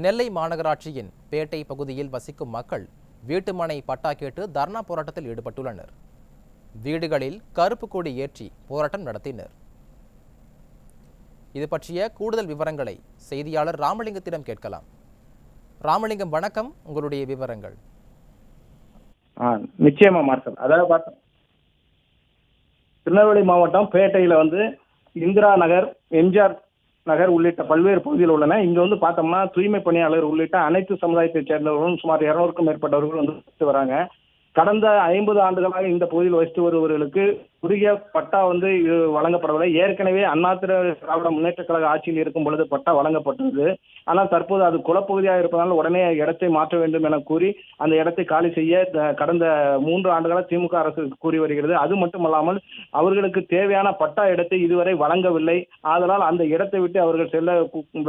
நெல்லை மாநகராட்சியின் பேட்டை பகுதியில் வசிக்கும் மக்கள் வீட்டுமனை பட்டா கேட்டு தர்ணா போராட்டத்தில் ஈடுபட்டுள்ளனர். வீடுகளில் கருப்பு கொடி ஏற்றி போராட்டம் நடத்தினர். இது பற்றிய கூடுதல் விவரங்களை செய்தியாளர் ராமலிங்கத்திடம் கேட்கலாம். ராமலிங்கம் வணக்கம். உங்களுடைய விவரங்கள். நிச்சயமா மார்க்கல் அதாவது பார்த்தோம் திருநெல்வேலி மாவட்டம் பேட்டையில வந்து இந்திரா நகர் எம்ஜிஆர் நகர் உள்ளிட்ட பல்வேறு பகுதியில் உள்ளன. இங்க வந்து பார்த்தோம்னா தூய்மை பணியாளர் உள்ளிட்ட அனைத்து சமுதாயத்தைச் சேர்ந்தவர்களும் சுமார் இருநூறுக்கும் மேற்பட்டவர்கள் வந்து வராங்க. கடந்த ஐம்பது ஆண்டுகளாக இந்த பகுதியில் வசித்து வருபவர்களுக்கு புதிய பட்டா வந்து இது வழங்கப்படவில்லை. ஏற்கனவே அண்ணாத்திர திராவிட முன்னேற்ற கழக ஆட்சியில் இருக்கும் பொழுது பட்டா வழங்கப்பட்டது. ஆனால் தற்போது அது குலப்பகுதியாக இருப்பதால் உடனே இடத்தை மாற்ற வேண்டும் என கூறி அந்த இடத்தை காலி செய்ய கடந்த மூன்று ஆண்டுகளாக திமுக அரசு கூறி வருகிறது. அது மட்டுமல்லாமல் அவர்களுக்கு தேவையான பட்டா இடத்தை இதுவரை வழங்கவில்லை. ஆதலால் அந்த இடத்தை விட்டு அவர்கள் செல்ல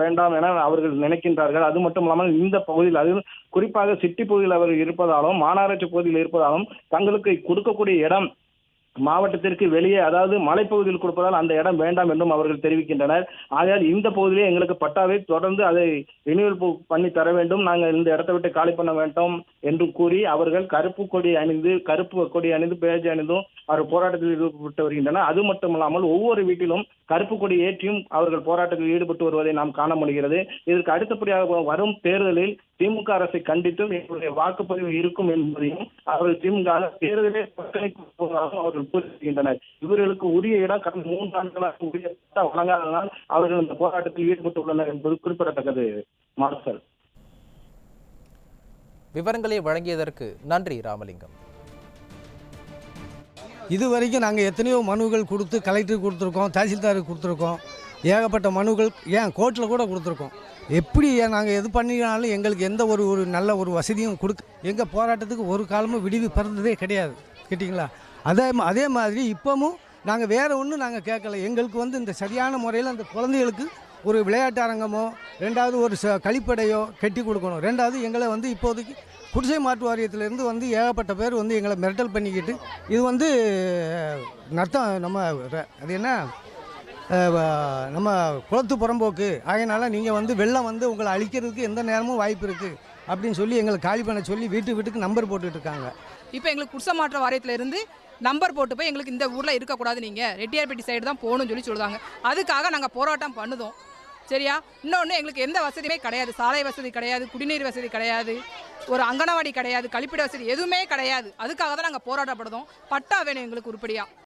வேண்டாம் என அவர்கள் நினைக்கின்றார்கள். அது மட்டுமல்லாமல் இந்த பகுதியில் அது குறிப்பாக சிட்டி பகுதியில் அவர்கள் இருப்பதாலும் மாநகராட்சி பகுதியில் இருப்பதாலும் தங்களுக்கு கொடுக்கக்கூடிய இடம் மாவட்டத்திற்கு வெளியே அதாவது மலைப்பகுதியில் கொடுப்பதால் அந்த இடம் வேண்டாம் என்றும் அவர்கள் தெரிவிக்கின்றனர். ஆகையால் இந்த பகுதியிலே எங்களுக்கு பட்டாவை தொடர்ந்து அதை ரினியூவல் பண்ணி தர வேண்டும். நாங்கள் இந்த இடத்தை விட்டு காலி பண்ண வேண்டும் என்று கூறி அவர்கள் கருப்பு கொடி அணிந்து கருப்பு கொடி அணிந்து பேஜ் அணிந்தும் அவர் போராட்டத்தில் ஈடுபட்டு வருகின்றனர். அது மட்டுமல்லாமல் ஒவ்வொரு வீட்டிலும் கருப்பு கொடி ஏற்றியும் அவர்கள் போராட்டத்தில் ஈடுபட்டு வருவதை நாம் காண முடிகிறது. இதற்கு அடுத்தபடியாக வரும் தேர்தலில் திமுக அரசை கண்டித்தும் எங்களுடைய வாக்குப்பதிவு இருக்கும் என்பதையும் அவர்கள் திமுக தேர்தலே புறக்கணிக்க போவதாகவும் அவர்கள் கூறுகின்றனர் இவர்களுக்கு உரிய இடம் கடந்த மூன்று ஆண்டுகளாக உரிய வழங்காததால் அவர்கள் இந்த போராட்டத்தில் ஈடுபட்டுள்ளனர் என்பது குறிப்பிடத்தக்கது. மார்சல் விவரங்களை வழங்கியதற்கு நன்றி ராமலிங்கம். இது வரைக்கும் நாங்கள் எத்தனையோ மனுகள் கொடுத்து கலெக்டருக்கு கொடுத்துருக்கோம் தாசில்தாருக்கு கொடுத்துருக்கோம். ஏகப்பட்ட மனுக்கள் ஏன் கோர்ட்டில் கூட கொடுத்துருக்கோம். எப்படி நாங்கள் எது பண்ணினாலும் எங்களுக்கு எந்த ஒரு ஒரு நல்ல ஒரு வசதியும் கொடுக்க எங்கள் போராட்டத்துக்கு ஒரு காலமும் விடிவு பிறந்ததே கிடையாது. கேட்டிங்களா? அதே மா- அதே மாதிரி இப்போவும் நாங்கள் வேறு ஒன்றும் நாங்கள் கேட்கல. எங்களுக்கு வந்து இந்த சரியான முறையில் அந்த குழந்தைகளுக்கு ஒரு விளையாட்டு அரங்கமோ ரெண்டாவது ஒரு ச கழிப்படையோ கட்டி கொடுக்கணும். ரெண்டாவது எங்களை வந்து இப்போதைக்கு குடிசை மாற்று வாரியத்திலேருந்து வந்து ஏகப்பட்ட பேர் வந்து எங்களை மிரட்டல் பண்ணிக்கிட்டு இது வந்து நர்த்தம் நம்ம அது என்ன? நம்ம குளத்து புறம்போக்கு. ஆகையினால நீங்கள் வந்து வெள்ளம் வந்து உங்களை அழிக்கிறதுக்கு எந்த நேரமும் வாய்ப்பு இருக்குது அப்படின்னு சொல்லி எங்களை காலி பண்ண சொல்லி வீட்டு வீட்டுக்கு நம்பர் போட்டுட்டு இருக்காங்க. இப்போ எங்களுக்கு குடிசை மாற்ற இருந்து நம்பர் போட்டு போய் எங்களுக்கு இந்த ஊரில் இருக்கக்கூடாது நீங்கள் ரெட்டியார்பேட்டி சைடு தான் போகணும்னு சொல்லி சொல்லுவாங்க. அதுக்காக நாங்கள் போராட்டம் பண்ணுதோம். சரியா? இன்னொன்று எங்களுக்கு எந்த வசதியுமே கிடையாது. சாலை வசதி கிடையாது. குடிநீர் வசதி கிடையாது. ஒரு அங்கனவாடி கிடையாது. கழிப்பிட வசதி எதுவுமே கிடையாது. அதுக்காக தான் நாங்கள் போராட்டப்படுதோம் பட்டா வேணும் எங்களுக்கு உருப்படியாக